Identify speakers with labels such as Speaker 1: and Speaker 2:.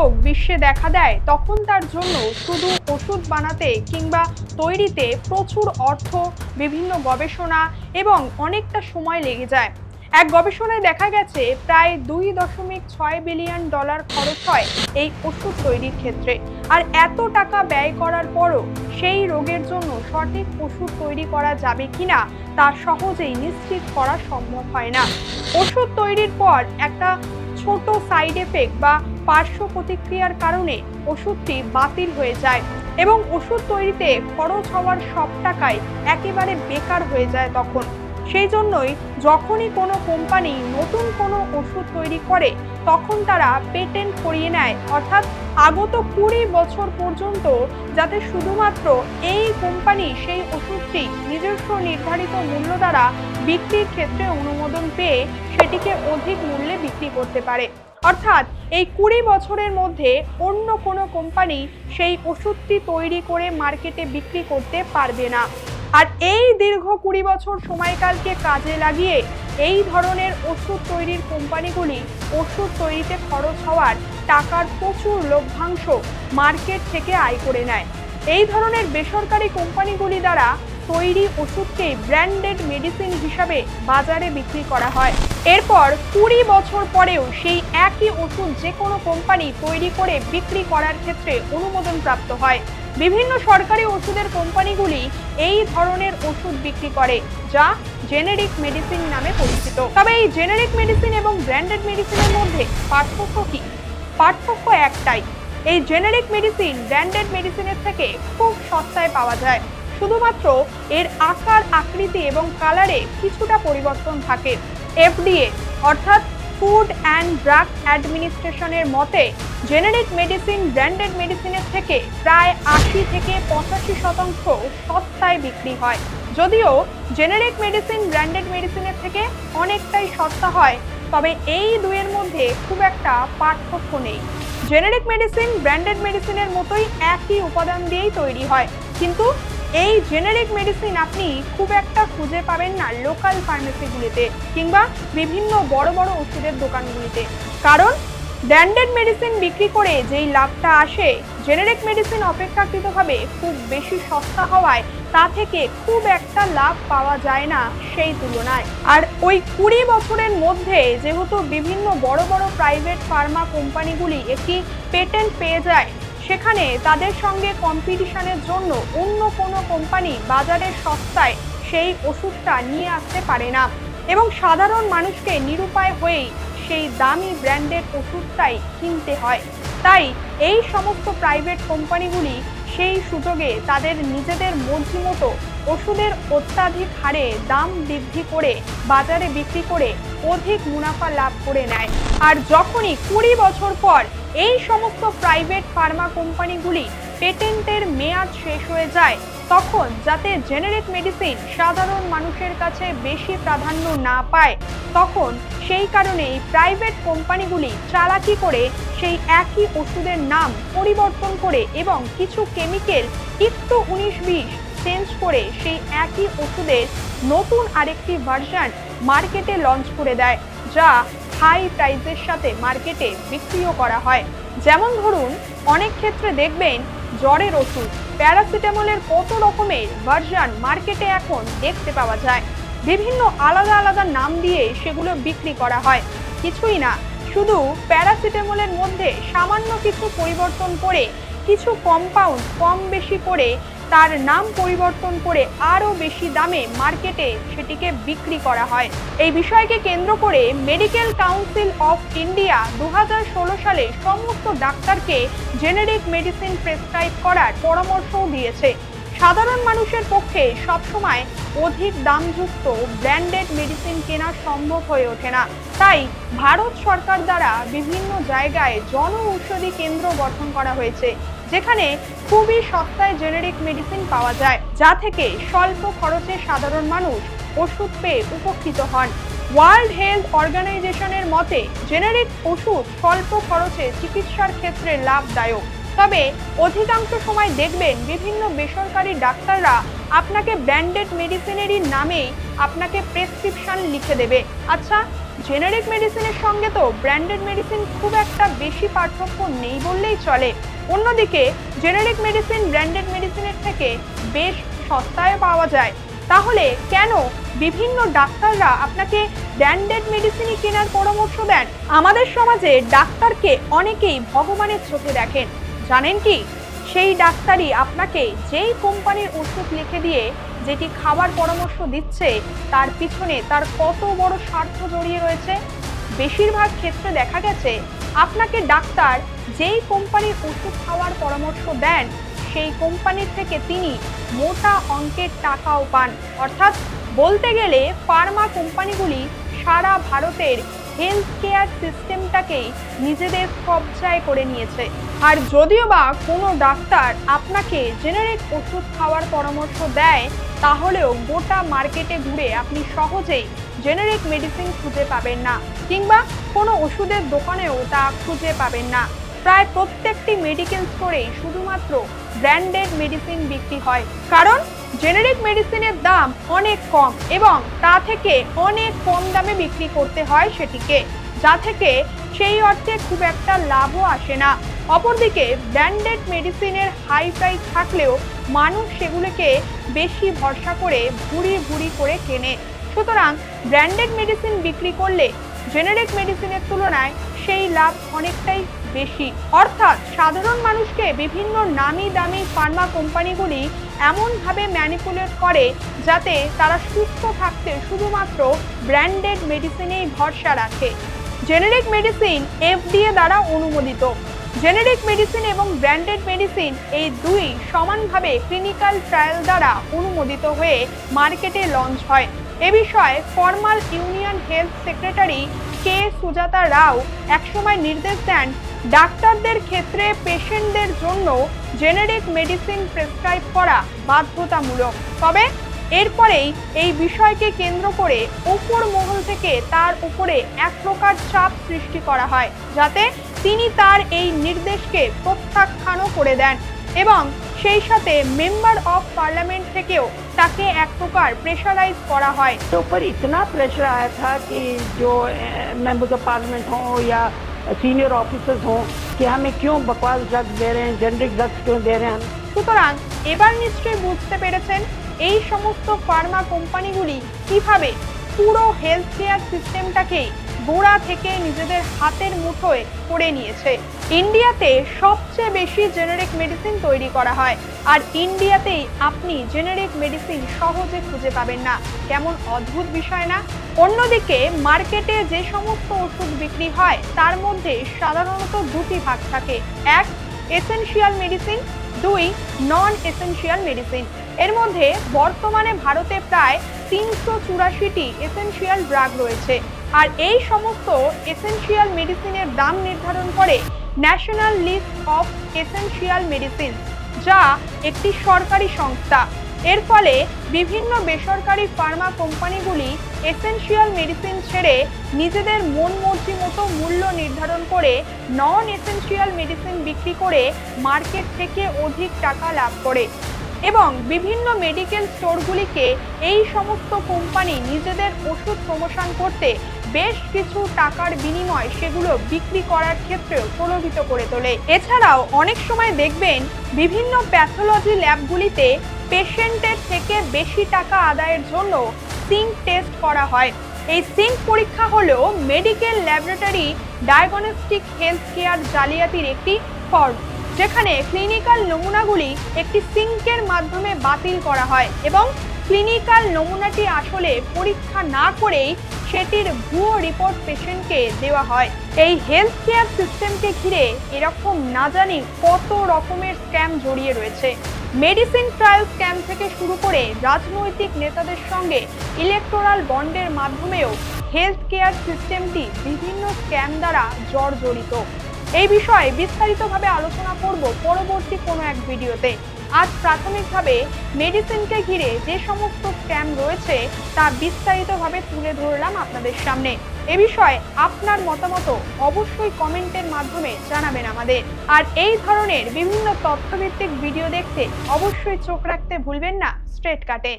Speaker 1: রোগ বিশ্বে দেখা দেয়, তখন তার জন্য শুধু ওষুধ বানাতে কিংবা তৈরিতে প্রচুর অর্থ, বিভিন্ন গবেষণা এবং অনেকটা সময় লেগে যায়। এক গবেষণায় দেখা গেছে, প্রায় দুই দশমিক ছয় বিলিয়ন ডলার খরচ হয় এই ওষুধ তৈরির ক্ষেত্রে। আর এত টাকা ব্যয় করার পরও সেই রোগের জন্য সঠিক ওষুধ তৈরি করা যাবে কিনা তা সহজেই নিশ্চিত করা সম্ভব হয় না। ওষুধ তৈরির পর একটা ছোট সাইড এফেক্ট বা পার্শ্ব প্রতিক্রিয়ার কারণে ওষুধটি বাতিল হয়ে যায় এবং ওষুধ তৈরিতে খরচ হওয়ার সব টাকাই একেবারে বেকার হয়ে যায় তখন। সেই জন্যই যখনই কোনো কোম্পানি নতুন কোনো ওষুধ তৈরি করে, তখন তারা পেটেন্ট করিয়ে নেয়। অর্থাৎ আগত কুড়ি বছর পর্যন্ত যাতে শুধুমাত্র এই কোম্পানি সেই ওষুধটি নিজস্ব নির্ধারিত মূল্য দ্বারা বিক্রির ক্ষেত্রে অনুমোদন পেয়ে সেটিকে অধিক মূল্যে বিক্রি করতে পারে। অর্থাৎ এই কুড়ি বছরের মধ্যে অন্য কোনো কোম্পানি সেই ওষুধটি তৈরি করে মার্কেটে বিক্রি করতে পারবে না। আর এই দীর্ঘ কুড়ি বছর সময়কালকে কাজে লাগিয়ে এই ধরনের ওষুধ তৈরির কোম্পানিগুলি ওষুধ তৈরিতে খরচ হওয়ার টাকার প্রচুর লভ্যাংশ মার্কেট থেকে আয় করে নেয়। এই ধরনের বেসরকারি কোম্পানিগুলি দ্বারা তৈরি ওষুধকে ব্র্যান্ডেড মেডিসিন হিসাবে বাজারে বিক্রি করা হয়। এরপর কুড়ি বছর পরেও সেই একই ওষুধ যে কোনো কোম্পানি তৈরি করে বিক্রি করার ক্ষেত্রে অনুমোদন প্রাপ্ত হয়। বিভিন্ন সরকারি ওষুধের কোম্পানিগুলি এই ধরনের ওষুধ বিক্রি করে, যা জেনেরিক মেডিসিন নামে পরিচিত। তবে এই জেনেরিক মেডিসিন এবং ব্র্যান্ডেড মেডিসিনের মধ্যে পার্থক্য কি? পার্থক্য একটাই, এই জেনেরিক মেডিসিন ব্র্যান্ডেড মেডিসিনের থেকে খুব সস্তায় পাওয়া যায়। শুধুমাত্র এর আকার, আকৃতি এবং কালারে কিছুটা পরিবর্তন থাকে। এফডিএ, অর্থাৎ ফুড অ্যান্ড ড্রাগ অ্যাডমিনিস্ট্রেশনের মতে জেনেরিক মেডিসিন ব্র্যান্ডেড মেডিসিনের থেকে প্রায় আশি থেকে পঁচাশি শতাংশ সস্তায় বিক্রি হয়। যদিও জেনেরিক মেডিসিন ব্র্যান্ডেড মেডিসিনের থেকে অনেকটাই সস্তা হয়, তবে এই দুয়ের মধ্যে খুব একটা পার্থক্য নেই। জেনেরিক মেডিসিন ব্র্যান্ডেড মেডিসিনের মতোই একই উপাদান দিয়েই তৈরি হয়, কিন্তু এই জেনেরিক মেডিসিন আপনি খুব একটা খুঁজে পাবেন না লোকাল ফার্মেসিগুলিতে কিংবা বিভিন্ন বড় বড় ওষুধের দোকানগুলিতে। কারণ ব্র্যান্ডেড মেডিসিন বিক্রি করে যেই লাভটা আসে জেনেরিক মেডিসিন অপেক্ষাকৃতভাবে খুব বেশি সস্তা হওয়ায় তা থেকে খুব একটা লাভ পাওয়া যায় না সেই তুলনায়। আর ওই কুড়ি বছরের মধ্যে যেহেতু বিভিন্ন বড় বড় প্রাইভেট ফার্মা কোম্পানিগুলি একটি পেটেন্ট পেয়ে যায় সেখানে তাদের সঙ্গে কম্পিটিশনের জন্য অন্য কোনো কোম্পানি বাজারের সস্তায় সেই ওষুধটা নিয়ে আসতে পারে না। এবং সাধারণ মানুষকে নিরুপায় হয়েই সেই দামি ব্র্যান্ডের ওষুধটাই কিনতে হয়। তাই এই সমস্ত প্রাইভেট কোম্পানিগুলি সেই সুযোগে তাদের নিজেদের মর্জি মতো ওষুধের অত্যাধিক হারে দাম বৃদ্ধি করে বাজারে বিক্রি করে অধিক মুনাফা লাভ করে নেয়। আর যখনই কুড়ি বছর পর এই সমস্ত প্রাইভেট ফার্মা কোম্পানিগুলি পেটেন্টের মেয়াদ শেষ হয়ে যায়, তখন যাতে জেনেরিক মেডিসিন সাধারণ মানুষের কাছে বেশি প্রাধান্য না পায়, তখন সেই কারণেই প্রাইভেট কোম্পানিগুলি চালাকি করে সেই একই ওষুধের নাম পরিবর্তন করে এবং কিছু কেমিক্যাল একটু উনিশ বিশ চেঞ্জ করে সেই একই ওষুধের নতুন আরেকটি ভার্সন মার্কেটে লঞ্চ করে দেয়, যা হাই প্রাইসের সাথে মার্কেটে বিক্রিও করা হয়। যেমন ধরুন, অনেক ক্ষেত্রে দেখবেন জ্বরের ওষুধ প্যারাসিটামলের কত রকমের ভার্সন মার্কেটে এখন দেখতে পাওয়া যায়। বিভিন্ন আলাদা আলাদা নাম দিয়ে সেগুলো বিক্রি করা হয়। কিছুই না, শুধু প্যারাসিটামলের মধ্যে সামান্য কিছু পরিবর্তন করে কিছু কম্পাউন্ড কম বেশি করে তার নাম পরিবর্তন করে আরও বেশি দামে মার্কেটে সেটিকে বিক্রি করা হয়। এই বিষয়কে কেন্দ্র করে মেডিকেল কাউন্সিল অফ ইন্ডিয়া দু হাজার ষোলো সালে সমস্ত ডাক্তারকে জেনেরিক মেডিসিন প্রেসক্রাইব করার পরামর্শও দিয়েছে। সাধারণ মানুষের পক্ষে সবসময় অধিক দামযুক্ত ব্র্যান্ডেড মেডিসিন কেনা সম্ভব হয়ে ওঠে না। তাই ভারত সরকার দ্বারা বিভিন্ন জায়গায় জন ঔষধি কেন্দ্র গঠন করা হয়েছে। যেখানে খুবই সস্তায় জেনেরিক মেডিসিন পাওয়া যায়, যা থেকে স্বল্প খরচে সাধারণ মানুষ ওষুধ পেয়ে উপকৃত হন। ওয়ার্ল্ড হেলথ অর্গানাইজেশনের মতে জেনেরিক ওষুধ স্বল্প খরচে চিকিৎসার ক্ষেত্রে লাভদায়ক। তবে অধিকাংশ সময় দেখবেন বিভিন্ন বেসরকারি ডাক্তাররা আপনাকে ব্র্যান্ডেড মেডিসিনেরই নামেই আপনাকে প্রেসক্রিপশন লিখে দেবে। আচ্ছা জেনারিক মেডিসিনের সঙ্গে তো ব্র্যান্ডেড মেডিসিন খুব একটা বেশি পার্থক্য নেই বললেই চলে। অন্যদিকে জেনারিক মেডিসিন ব্র্যান্ডেড মেডিসিনের থেকে বেশ সস্তায় পাওয়া যায়। তাহলে কেন বিভিন্ন ডাক্তাররা আপনাকে ব্র্যান্ডেড মেডিসিনই কেনার পরামর্শ দেন? আমাদের সমাজে ডাক্তারকে অনেকেই ভগবানের চোখে দেখেন। জানেন কি? সেই ডাক্তারই আপনাকে যেই কোম্পানির ওষুধ লিখে দিয়ে যেটি খাবার পরামর্শ দিচ্ছে, তার পিছনে তার কত বড় স্বার্থ জড়িয়ে রয়েছে? বেশিরভাগ ক্ষেত্রে দেখা গেছে, আপনাকে ডাক্তার যেই কোম্পানির ওষুধ খাওয়ার পরামর্শ দেন, সেই কোম্পানির থেকে তিনি মোটা অঙ্কের টাকাও পান। অর্থাৎ বলতে গেলে ফার্মা কোম্পানিগুলি সারা ভারতের হেলথ কেয়ার সিস্টেমটাকেই নিজেদের কবজায় করে নিয়েছে। আর যদিও বা কোনো ডাক্তার আপনাকে জেনারিক ওষুধ খাওয়ার পরামর্শ দেয়, তাহলেও গোটা মার্কেটে ঘুরে আপনি সহজেই জেনারিক মেডিসিন খুঁজে পাবেন না কিংবা কোনো ওষুধের দোকানেও তা খুঁজে পাবেন না। প্রায় প্রত্যেকটি মেডিকেল স্টোরেই শুধুমাত্র ব্র্যান্ডেড মেডিসিন বিক্রি হয়, কারণ জেনারিক মেডিসিনের দাম অনেক কম এবং তা থেকে অনেক কম দামে বিক্রি করতে হয় সেটিকে, যা থেকে সেই অর্থে খুব একটা লাভও আসে না। অপরদিকে ব্র্যান্ডেড মেডিসিনের হাই প্রাইস থাকলেও মানুষ সেগুলোকে বেশি ভরসা করে ভুড়ি ভুড়ি করে কেনে। সুতরাং ব্র্যান্ডেড মেডিসিন বিক্রি করলে জেনেরিক মেডিসিনের তুলনায় সেই লাভ অনেকটাই বেশি। অর্থাৎ সাধারণ মানুষকে বিভিন্ন নামি দামি ফার্মা কোম্পানিগুলি এমনভাবে ম্যানিপুলেট করে যাতে তারা সুস্থ থাকতে শুধুমাত্র ব্র্যান্ডেড মেডিসিনেই ভরসা রাখে। জেনেরিক মেডিসিন এফডিএ দ্বারা অনুমোদিত। জেনেরিক মেডিসিন এবং ব্র্যান্ডেড মেডিসিন এই দুই সমানভাবে ক্লিনিক্যাল ট্রায়াল দ্বারা অনুমোদিত হয়ে মার্কেটে লঞ্চ হয়। এ বিষয়ে formal union health secretary K Sujatha Rao একসময় নির্দেশ দেন, ডাক্তারদের ক্ষেত্রে পেশেন্টদের জন্য জেনেরিক মেডিসিন প্রেসক্রাইব করা বাধ্যতামূলক। তবে এরপরেই এই বিষয়কে কেন্দ্র করে ওপর মহল থেকে তার উপরে এক প্রকার চাপ সৃষ্টি করা হয় যাতে তিনি তার এই নির্দেশকে প্রত্যাখ্যানও করে দেন এবং সেই সাথে মেম্বার অফ পার্লামেন্ট থেকেও তাকে এক প্রকার প্রেশারাইজ করা হয়
Speaker 2: के ऊपर इतना प्रेशर आया था कि जो मेंबर्स ऑफ पार्लियामेंट हों या सीनियर ऑफिसर्स हों कि हमें क्यों बकवास ड्रग्स दे रहे हैं जेनरिक ड्रग्स क्यों दे रहे हैं हम
Speaker 1: সুতরাং এবার নিশ্চয়ই বুঝতে পেরেছেন এই সমস্ত ফার্মা কোম্পানিগুলি কীভাবে পুরো হেলথ কেয়ার সিস্টেমটাকে গোড়া থেকে নিজেদের হাতের মুঠোয় করে নিয়েছে? ইন্ডিয়াতে সবচেয়ে বেশি জেনারিক মেডিসিন তৈরি করা হয়। আর ইন্ডিয়াতেই আপনি জেনারিক মেডিসিন সহজে খুঁজে পাবেন না। কেমন অদ্ভুত বিষয় না? অন্যদিকে মার্কেটে যে সমস্ত ওষুধ বিক্রি হয়, তার মধ্যে সাধারণত দুটি ভাগ থাকে। এক এসেনশিয়াল মেডিসিন দুই নন এসেনশিয়াল মেডিসিন এর মধ্যে বর্তমানে ভারতে প্রায় তিনশো চুরাশিটি এসেনশিয়াল ড্রাগ রয়েছে। আর এই সমস্ত এসেনশিয়াল মেডিসিনের দাম নির্ধারণ করে national list of essential medicine যা একটি সরকারি সংস্থা। এর ফলে বিভিন্ন বেসরকারি ফার্মা কোম্পানিগুলি এসেনশিয়াল মেডিসিন ছেড়ে নিজেদের মন মর্জি মতো মূল্য নির্ধারণ করে নন এসেনশিয়াল মেডিসিন বিক্রি করে মার্কেট থেকে অধিক টাকা লাভ করে। এবং বিভিন্ন মেডিকেল স্টোরগুলিকে এই সমস্ত কোম্পানি নিজেদের ওষুধ প্রমোশন করতে বেশ কিছু টাকার বিনিময় সেগুলো বিক্রি করার ক্ষেত্রেও প্রলোভিত করে তোলে। এছাড়াও অনেক সময় দেখবেন বিভিন্ন প্যাথোলজি ল্যাবগুলিতে পেশেন্টের থেকে বেশি টাকা আদায়ের জন্য সিঙ্ক টেস্ট করা হয়। এই সিঙ্ক পরীক্ষা হলো medical laboratory diagnostic health care জালিয়াতির একটি ফর্ম যেখানে ক্লিনিক্যাল নমুনাগুলি একটি সিঙ্কের মাধ্যমে বাতিল করা হয় এবং ক্লিনিক্যাল নমুনাটি আসলে পরীক্ষা না করেই সেটির ভুয়ো রিপোর্ট পেশেন্টকে দেওয়া হয়। এই হেলথ কেয়ার সিস্টেমকে ঘিরে এরকম না জানি কত রকমের স্ক্যাম জড়িয়ে রয়েছে। মেডিসিন ট্রায়াল স্ক্যাম থেকে শুরু করে রাজনৈতিক নেতাদের সঙ্গে ইলেকটোরাল বন্ডের মাধ্যমেও হেলথ কেয়ার সিস্টেমটি বিভিন্ন স্ক্যাম দ্বারা জর্জরিত। এই বিষয়ে বিস্তারিতভাবে আলোচনা করব পরবর্তী কোনো এক ভিডিওতে। আজ প্রাথমিকভাবে মেডিসিনকে ঘিরে যে সমস্ত স্ক্যাম রয়েছে, তা বিস্তারিতভাবে তুলে ধরলাম আপনাদের সামনে। এ বিষয়ে আপনার মতামত অবশ্যই কমেন্টের মাধ্যমে জানাবেন আমাদের। আর এই ধরনের বিভিন্ন তথ্যভিত্তিক ভিডিও দেখতে অবশ্যই চোখ রাখতে ভুলবেন না, স্ট্রেট কাটে।